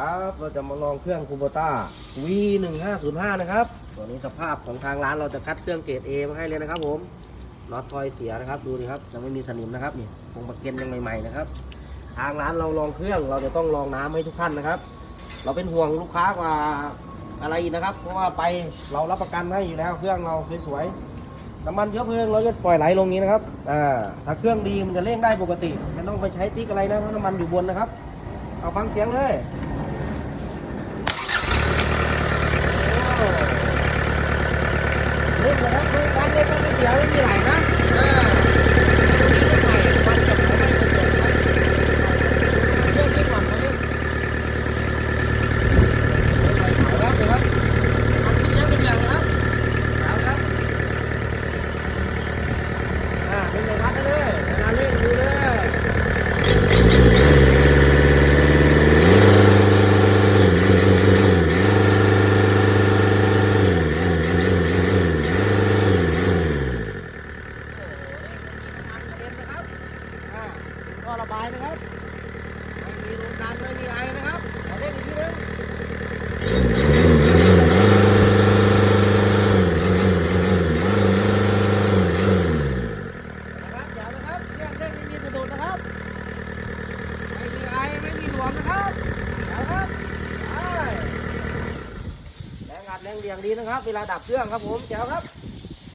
ครับ เราจะมาลองเครื่องคูโบต้า V1505 นะครับ ตัวนี้สภาพของทางร้านเราจะคัดเครื่องเกรด A มาให้เลยนะครับผมน็อตทอยเสียนะครับ ดูดิครับยังไม่มีสนิมนะครับนี่คงประเก็นยังใหม่ๆนะครับ ทางร้านเราลองเครื่องเราจะต้องลองน้ำให้ทุกท่านนะครับ เราเป็นห่วงลูกค้ากว่าอะไรนะครับ เพราะว่าไปเรารับประกันให้อยู่แล้วเครื่องเราสวยๆ น้ำมันเชื้อเพลิงเราจะปล่อยไหลลงนี้นะครับ อ่า ถ้าเครื่องดีมันจะเร่งได้ปกติไม่ต้องไปใช้ติ๊กอะไรนะเพราะน้ำมันอยู่บนนะครับ เอาฟังเสียงเลยโอ้ เล่นนะครับดูการเล่นก็ไม่เสียไม่มีไหลนะอ่าไม่มีไหลวันจบไม่ได้จบครับเรื่องนี้ก่อนเขาเล่น ครับเดี๋ยวครับอันนี้ยังเป็นอย่างครับเอาครับ อ่าเป็นไงพัดได้เลยเวลาเล่นดูเลยอ่า ก็ระบายนะครับ ไม่มีรูดันไม่มีไอนะครับขอเล่นอีกทีนึงนะครับเดี๋ยวนะครับเครื่องเล่นไม่มีสะดุดนะครับ ไม่มีไอไม่มีหลวมนะครับเดี๋ยวครับไปแรงอัดแรงเบี่ยงดีนะครับ เวลาดับเครื่องครับผมเดี๋ยวครับ